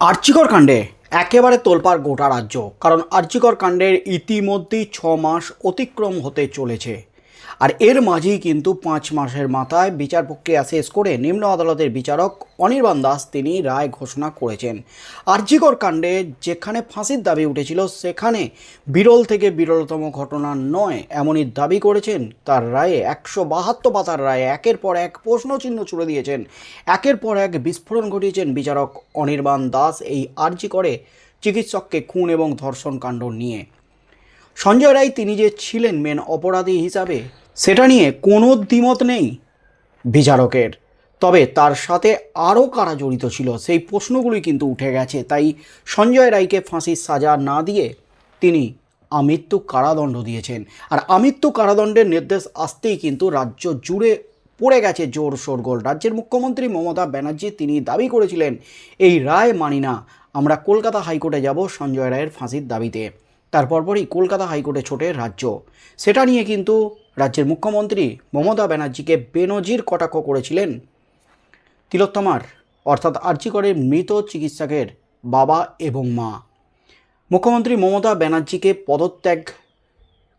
আর্চিকর কাণ্ডে একেবারে তোলপার গোটা রাজ্য, কারণ আর্চিকর কাণ্ডের ইতিমধ্যেই ছ মাস অতিক্রম হতে চলেছে। আর এর মাঝেই কিন্তু পাঁচ মাসের মাথায় বিচার প্রক্রিয়া শেষ করে নিম্ন আদালতের বিচারক অনির্বাণ দাস তিনি রায় ঘোষণা করেছেন। আর্জিকর কাণ্ডে যেখানে ফাঁসির দাবি উঠেছিল, সেখানে বিরল থেকে বিরলতম ঘটনা নয়, এমনই দাবি করেছেন। তার রায়ে একশো বাহাত্তর পাতার রায়ে একের পর এক প্রশ্নচিহ্ন ছুড়ে দিয়েছেন। একের পর এক বিস্ফোরণ ঘটিয়েছেন বিচারক অনির্বাণ দাস এই আর্জি করে চিকিৎসককে খুন এবং ধর্ষণ কাণ্ড নিয়ে। সঞ্জয় রায় তিনি যে ছিলেন মেন অপরাধী হিসাবে, সেটা নিয়ে কোনো দ্বিমত নেই বিচারকের। তবে তার সাথে আরও কারা জড়িত ছিল, সেই প্রশ্নগুলি কিন্তু উঠে গেছে। তাই সঞ্জয় রায়কে ফাঁসির সাজা না দিয়ে তিনি আমৃত্যু কারাদণ্ড দিয়েছেন। আর আমৃত্যু কারাদণ্ডের নির্দেশ আসতেই কিন্তু রাজ্য জুড়ে পড়ে গেছে জোর শোরগোল। রাজ্যের মুখ্যমন্ত্রী মমতা ব্যানার্জি তিনি দাবি করেছিলেন, এই রায় মানি না, আমরা কলকাতা হাইকোর্টে যাব সঞ্জয় রায়ের ফাঁসির দাবিতে। তারপর পরই কলকাতা হাইকোর্টে ছোটে রাজ্য। সেটা নিয়ে কিন্তু রাজ্যের মুখ্যমন্ত্রী মমতা ব্যানার্জিকে বেনজির কটাক্ষ করেছিলেন তিলোত্তমার, অর্থাৎ আর্যিকরের মৃত চিকিৎসকের বাবা এবং মা। মুখ্যমন্ত্রী মমতা ব্যানার্জিকে পদত্যাগ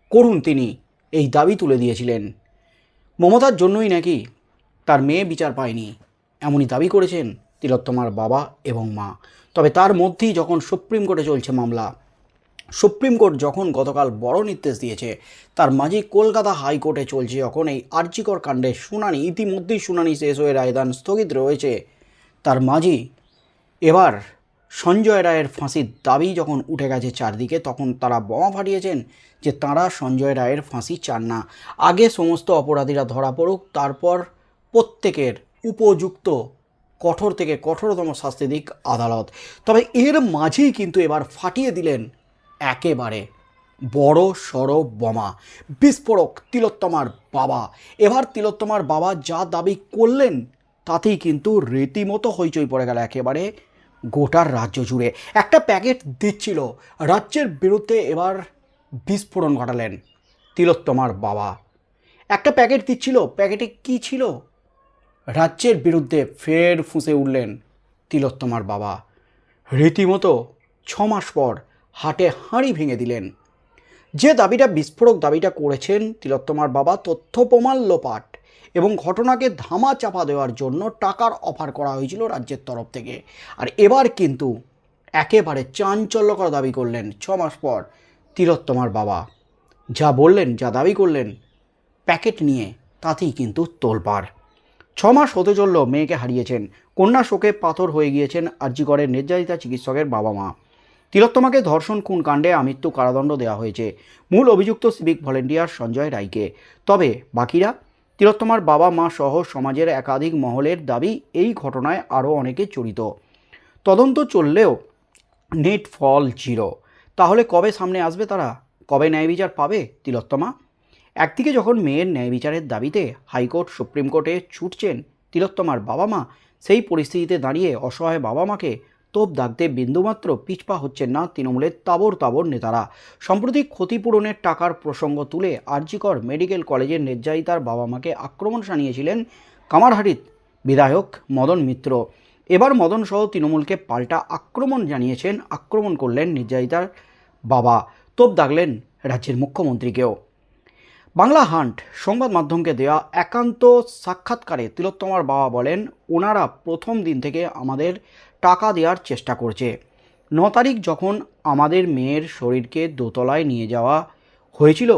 করুন তিনি, এই দাবি তুলে দিয়েছিলেন। মমতার জন্যই নাকি তার মেয়ে বিচার পায়নি, এমনই দাবি করেছেন তিলোত্তমার বাবা এবং মা। তবে তার মধ্যেই যখন সুপ্রিম কোর্টে চলছে মামলা সুপ্রিম কোর্ট যখন গতকাল বড় নির্দেশ দিয়েছে, তার মাঝে কলকাতা হাইকোর্টে চলছে যখন এই আর্জিকর কাণ্ডের শুনানি। ইতিমধ্যেই শুনানি শেষ হয়ে রায়দান স্থগিত রয়েছে। তার মাঝেই এবার সঞ্জয় রায়ের ফাঁসির দাবি যখন উঠে গেছে চারদিকে, তখন তারা বোমা ফাটিয়েছেন যে তারা সঞ্জয় রায়ের ফাঁসি চান না। আগে সমস্ত অপরাধীরা ধরা পড়ুক, তারপর প্রত্যেকের উপযুক্ত, কঠোর থেকে কঠোরতম শাস্তি দিক আদালত। তবে এর মাঝেই কিন্তু এবার ফাটিয়ে দিলেন একেবারে বড় সড় বোমা। বিস্ফোরক তিলোত্তমার বাবা। এবার তিলোত্তমার বাবা যা দাবি করলেন, তাতেই কিন্তু রীতিমতো হইচই পড়ে গেল একেবারে গোটার রাজ্য জুড়ে। একটা প্যাকেট দিচ্ছিল, রাজ্যের বিরুদ্ধে এবার বিস্ফোরণ ঘটালেন তিলোত্তমার বাবা। একটা প্যাকেট দিচ্ছিল, প্যাকেটে কি ছিল? রাজ্যের বিরুদ্ধে ফের ফুঁসে উঠলেন তিলোত্তমার বাবা। রীতিমতো ছ মাস পর হাটে হাঁড়ি ভেঙে দিলেন। যে দাবিটা বিস্ফোরক দাবিটা করেছেন তিলোত্তমার বাবা তথ্য প্রমাণ লোপাট এবং ঘটনাকে ধামা চাপা দেওয়ার জন্য টাকার অফার করা হয়েছিল রাজ্যের তরফ থেকে। আর এবার কিন্তু একেবারে চাঞ্চল্যকর দাবি করলেন ছ মাস পর তিলোত্তমার বাবা। যা বললেন, যা দাবি করলেন, প্যাকেট নিয়ে তাতেই কিন্তু তোলপাড়। ছ মাস হতে চলল, মেয়েকে হারিয়েছেন। কন্যা শোকে পাথর হয়ে গিয়েছেন আর্যিকরের নির্যাতিতা চিকিৎসকের বাবা মা তিলোত্তমাকে ধর্ষণ খুন কাণ্ডে আমৃত্যু কারাদণ্ড দেওয়া হয়েছে। মূল অভিযুক্ত সিভিক ভলেন্টিয়ার সঞ্জয় রায়কে। তবে বাকিরা? তিলোত্তমার বাবা মা সহ সমাজের একাধিক মহলের দাবি এই ঘটনায় আরও অনেকে জড়িত তদন্ত চললেও নেট ফল জিরো। তাহলে কবে সামনে আসবে তারা? কবে ন্যায় বিচার পাবে তিলোত্তমা? একদিকে যখন মেয়ের ন্যায় বিচারের দাবিতে হাইকোর্ট, সুপ্রিম কোর্টে ছুটছেন তিলোত্তমার বাবা মা, সেই পরিস্থিতিতে দাঁড়িয়ে অসহায় বাবা মাকে তোপ দাগতে বিন্দুমাত্র পিছপা হচ্ছেন না তৃণমূলের তাবর তাবর নেতারা। সম্প্রতি ক্ষতিপূরণের টাকার প্রসঙ্গ তুলে আরজিকর মেডিকেল কলেজের নির্যাতিতার বাবা মাকে আক্রমণ শানিয়েছিলেন কামারহাটির বিধায়ক মদন মিত্র। এবার মদন সহ তৃণমূলকে পাল্টা আক্রমণ জানিয়েছেন, আক্রমণ করলেন নির্যাতিতার বাবা। তোপ দাগলেন রাজ্যের মুখ্যমন্ত্রীকেও। বাংলা হান্ট সংবাদ মাধ্যমকে দেওয়া একান্ত সাক্ষাৎকারে তিলোত্তমার বাবা বলেন, ওনারা প্রথম দিন থেকে আমাদের টাকা দেওয়ার চেষ্টা করছে। ন তারিখ যখন আমাদের মেয়ের শরীরকে দোতলায় নিয়ে যাওয়া হয়েছিল,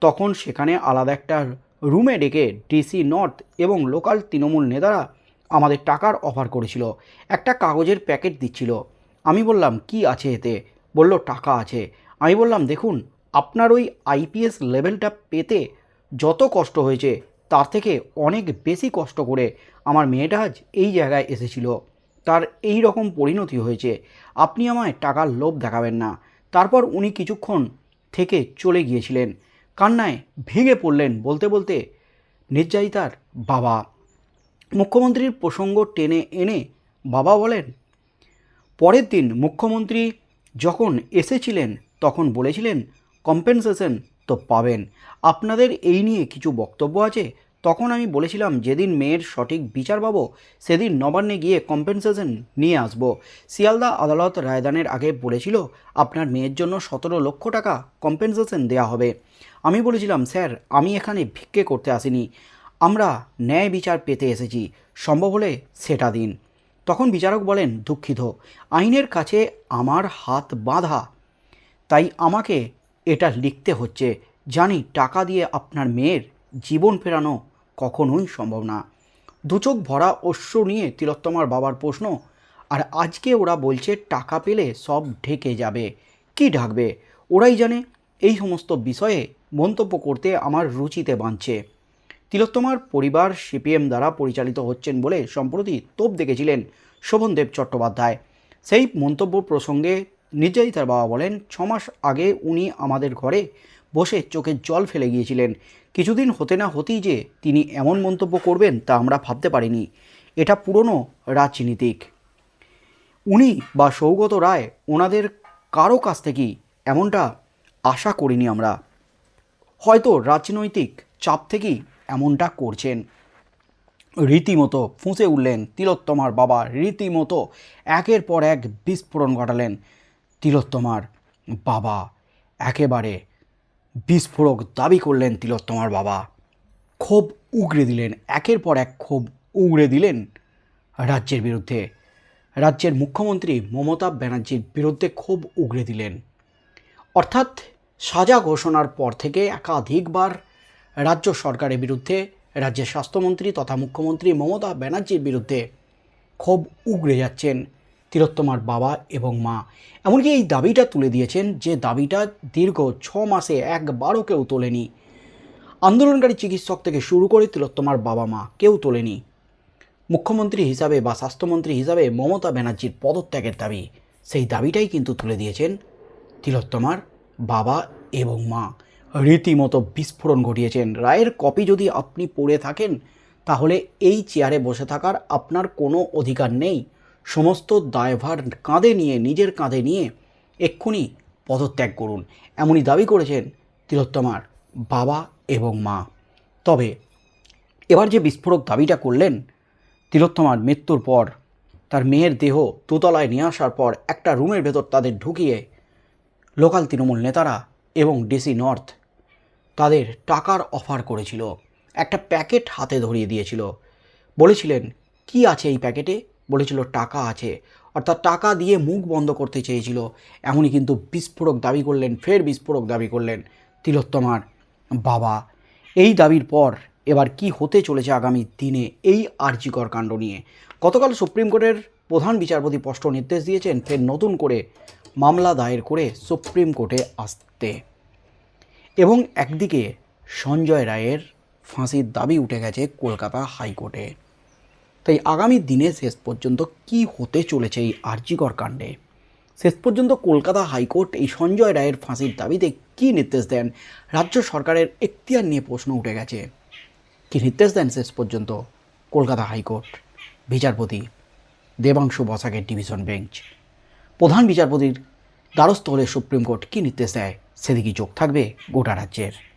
তখন সেখানে আলাদা একটা রুমে ডেকে ডিসি নর্থ এবং লোকাল তৃণমূল নেতারা আমাদের টাকার অফার করেছিল। একটা কাগজের প্যাকেট দিচ্ছিল। আমি বললাম, কি আছে এতে? বলল, টাকা আছে। আমি বললাম, দেখুন আপনার ওই আইপিএস লেভেলটা পেতে যত কষ্ট হয়েছে, তার থেকে অনেক বেশি কষ্ট করে আমার মেয়েটা আজ এই জায়গায় এসেছিল। তার এই রকম পরিণতি হয়েছে। আপনি আমায় টাকার লোভ দেখাবেন না। তারপর উনি কিছুক্ষণ থেকে চলে গিয়েছিলেন। কান্নায় ভেঙে পড়লেন বলতে বলতে, নির্যাতিতার বাবা। মুখ্যমন্ত্রীর প্রসঙ্গ টেনে এনে বাবা বলেন, পরের দিন মুখ্যমন্ত্রী যখন এসেছিলেন, তখন বলেছিলেন কম্পেনসেশন তো পাবেন। আপনাদের এই নিয়ে কিছু বক্তব্য আছে? তখন আমি বলেছিলাম যেদিন মেয়ের সঠিক বিচার পাবো, সেদিন নবান্নে গিয়ে কম্পেনসেশন নিয়ে আসব। শিয়ালদা আদালত রায়দানের আগে বলেছিল, আপনার মেয়ের জন্য সতেরো লক্ষ টাকা কম্পেনসেশন দেওয়া হবে। আমি বলেছিলাম, স্যার, আমি এখানে ভিক্ষে করতে আসিনি। আমরা ন্যায় বিচার পেতে এসেছি। সম্ভব হলে সেটা দিন। তখন বিচারক বলেন, দুঃখিত। আইনের কাছে আমার হাত বাঁধা। তাই আমাকে এটা লিখতে হচ্ছে, জানি টাকা দিয়ে আপনার মেয়ের জীবন ফেরানো কখনোই সম্ভব না। দুচোখ ভরা অশ্রু নিয়ে তিলোত্তমার বাবার প্রশ্ন, আর আজকে ওরা বলছে টাকা পেলে সব ঢেকে যাবে। কি ঢাকবে? ওরাই জানে এই সমস্ত বিষয়ে মন্তব্য করতে আমার রুচিতে বাঁধছে। তিলোত্তমার পরিবার সিপিএম দ্বারা পরিচালিত হচ্ছেন বলে সম্প্রতি তোপ দেখেছিলেন শোভনদেব চট্টোপাধ্যায়। সেই মন্তব্য প্রসঙ্গে নিজেই তার বাবা বলেন, ছমাস আগে উনি আমাদের ঘরে বসে চোখের জল ফেলে গিয়েছিলেন। কিছুদিন হতে না হতেই যে তিনি এমন মন্তব্য করবেন তা আমরা ভাবতে পারিনি। এটা পুরনো রাজনীতিক। উনি বা সৌগত রায় ওনাদের কারও কাছ থেকেই এমনটা আশা করিনি আমরা। হয়তো রাজনৈতিক চাপ থেকেই এমনটা করছেন। রীতিমতো ফুঁসে উঠলেন তিলোত্তমার বাবা, রীতিমতো একের পর এক বিস্ফোরণ ঘটালেন। তিলোত্তমার বাবা। একেবারে বিস্ফোরক দাবি করলেন তিলোত্তমার বাবা। ক্ষোভ উগড়ে দিলেন, একের পর এক ক্ষোভ উগড়ে দিলেন রাজ্যের বিরুদ্ধে। রাজ্যের মুখ্যমন্ত্রী মমতা ব্যানার্জির বিরুদ্ধে ক্ষোভ উগড়ে দিলেন। অর্থাৎ সাজা ঘোষণার পর থেকে একাধিকবার রাজ্য সরকারের বিরুদ্ধে, রাজ্যের স্বাস্থ্যমন্ত্রী তথা মুখ্যমন্ত্রী মমতা ব্যানার্জির বিরুদ্ধে ক্ষোভ উগড়ে যাচ্ছেন তিলোত্তমার বাবা এবং মা। এমনকি এই দাবিটা তুলে দিয়েছেন যে দাবিটা দীর্ঘ ছ মাসে একবারও কেউ তোলেনি। আন্দোলনকারী চিকিৎসক থেকে শুরু করে তিলোত্তমার বাবা মা কেউ তোলেনি। মুখ্যমন্ত্রী হিসাবে বা স্বাস্থ্যমন্ত্রী হিসাবে মমতা ব্যানার্জির পদত্যাগের দাবি। সেই দাবিটাই কিন্তু তুলে দিয়েছেন তিলোত্তমার বাবা এবং মা। রীতিমতো বিস্ফোরণ ঘটিয়েছেন। রায়ের কপি যদি আপনি পড়ে থাকেন, তাহলে এই চেয়ারে বসে থাকার আপনার কোনো অধিকার নেই। সমস্ত দায়ভার কাঁধে নিয়ে, নিজের কাঁধে নিয়ে এক্ষুনি পদত্যাগ করুন। এমনই দাবি করেছেন তিলোত্তমার বাবা এবং মা। তবে এবার যে বিস্ফোরক দাবিটা করলেন তিলোত্তমার মৃত্যুর পর, তার মেয়ের দেহ দোতলায় নিয়ে আসার পর একটা রুমের ভেতর তাদের ঢুকিয়ে লোকাল তৃণমূল নেতারা এবং ডিসি নর্থ তাদের টাকার অফার করেছিল। একটা প্যাকেট হাতে ধরিয়ে দিয়েছিল। বলেছিলেন, কি আছে এই প্যাকেটে? বলেছিল, টাকা আছে। অর্থাৎ টাকা দিয়ে মুখ বন্ধ করতে চেয়েছিল। এমনই কিন্তু বিস্ফোরক দাবি করলেন, ফের বিস্ফোরক দাবি করলেন তিলোত্তমার বাবা। এই দাবির পর এবার কি হতে চলেছে আগামী দিনে এই আর্যিকর কাণ্ড নিয়ে? গতকাল সুপ্রিম কোর্টের প্রধান বিচারপতি স্পষ্ট নির্দেশ দিয়েছেন, ফের নতুন করে মামলা দায়ের করে সুপ্রিম কোর্টে আসতে। এবং একদিকে সঞ্জয় রায়ের ফাঁসির দাবি উঠে গেছে কলকাতা হাইকোর্টে। তাই আগামী দিনে শেষ পর্যন্ত কি হতে চলেছে এই আর্যিকর কাণ্ডে? শেষ পর্যন্ত কলকাতা হাইকোর্ট এই সঞ্জয় রায়ের ফাঁসির দাবিতে কী নির্দেশ দেন? রাজ্য সরকারের এখতিয়ার নিয়ে প্রশ্ন উঠে গেছে। কি নির্দেশ দেন শেষ পর্যন্ত কলকাতা হাইকোর্ট? বিচারপতি দেবাংশু বসাকের ডিভিশন বেঞ্চ। প্রধান বিচারপতির দ্বারস্থ হলে সুপ্রিম কোর্ট কী নির্দেশ দেয়? সেদিকে যোগ থাকবে গোটা রাজ্যের।